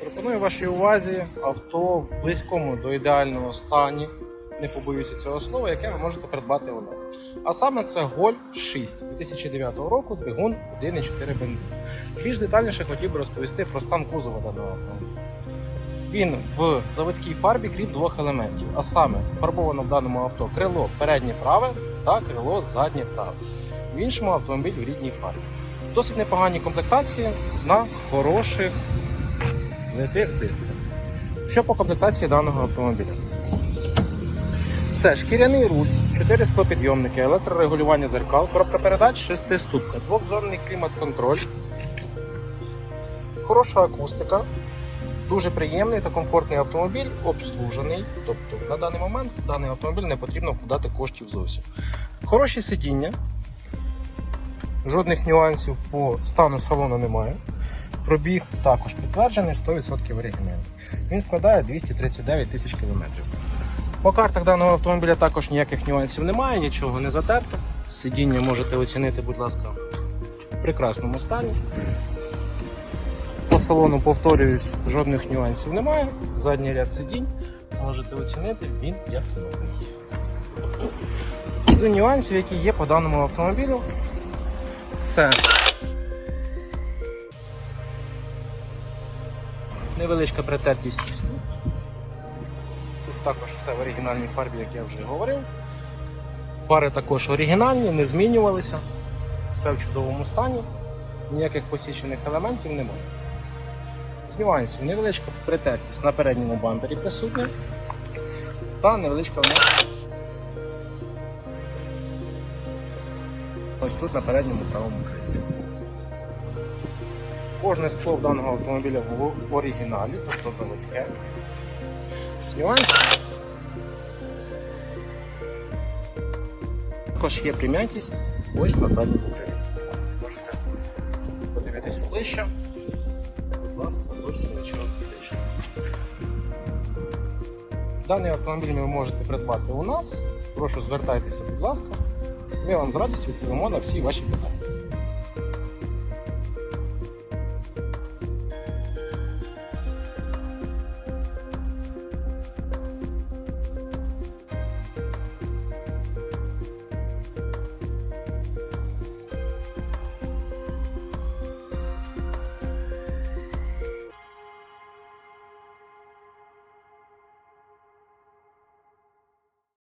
Пропоную вашій увазі авто в близькому до ідеального стані. Не побоюся цього слова, яке ви можете придбати у нас. А саме це Golf 6 2009 року, двигун 1,4 бензин. Більш детальніше хотів би розповісти про стан кузова даного автомобіля. Він в заводській фарбі, крім двох елементів, а саме фарбовано в даному авто крило переднє праве та крило заднє праве. В іншому автомобіль в рідній фарбі. Досить непогані комплектації на хороших литих дисках. Що по комплектації даного автомобіля? Це шкіряний руль, 4 склопідйомники, електрорегулювання зеркал, коробка передач, шестиступка, двохзонний клімат-контроль, хороша акустика, дуже приємний та комфортний автомобіль, обслужений. Тобто на даний момент даний автомобіль не потрібно вкладати коштів зовсім. Хороші сидіння, жодних нюансів по стану салону немає. Пробіг також підтверджений 100% оригінальний. Він складає 239 тисяч кілометрів. По картах даного автомобіля також ніяких нюансів немає, нічого не затерто. Сидіння можете оцінити, будь ласка, в прекрасному стані. По салону, повторююсь, жодних нюансів немає. Задній ряд сидінь можете оцінити, він як новий. З нюансів, які є по даному автомобілю, це невеличка притертість тут. Також все в оригінальній фарбі, як я вже говорив. Фари також оригінальні, не змінювалися. Все в чудовому стані. Ніяких посічених елементів немає. З нюансів невеличка притертість на передньому бампері присутня. Та невеличка вона ось тут на передньому правому крилі. Кожне скло в даного автомобіля в оригіналі, тобто заводське. З нюансів. Також є прим'ятість ось на задньому крилі. Можете подивитися ближче. Будь ласка, зовсім нічого критичного. Даний автомобіль ви можете придбати у нас. Прошу звертайтеся, будь ласка. Ми вам з радістю відповімо на всі ваші питання.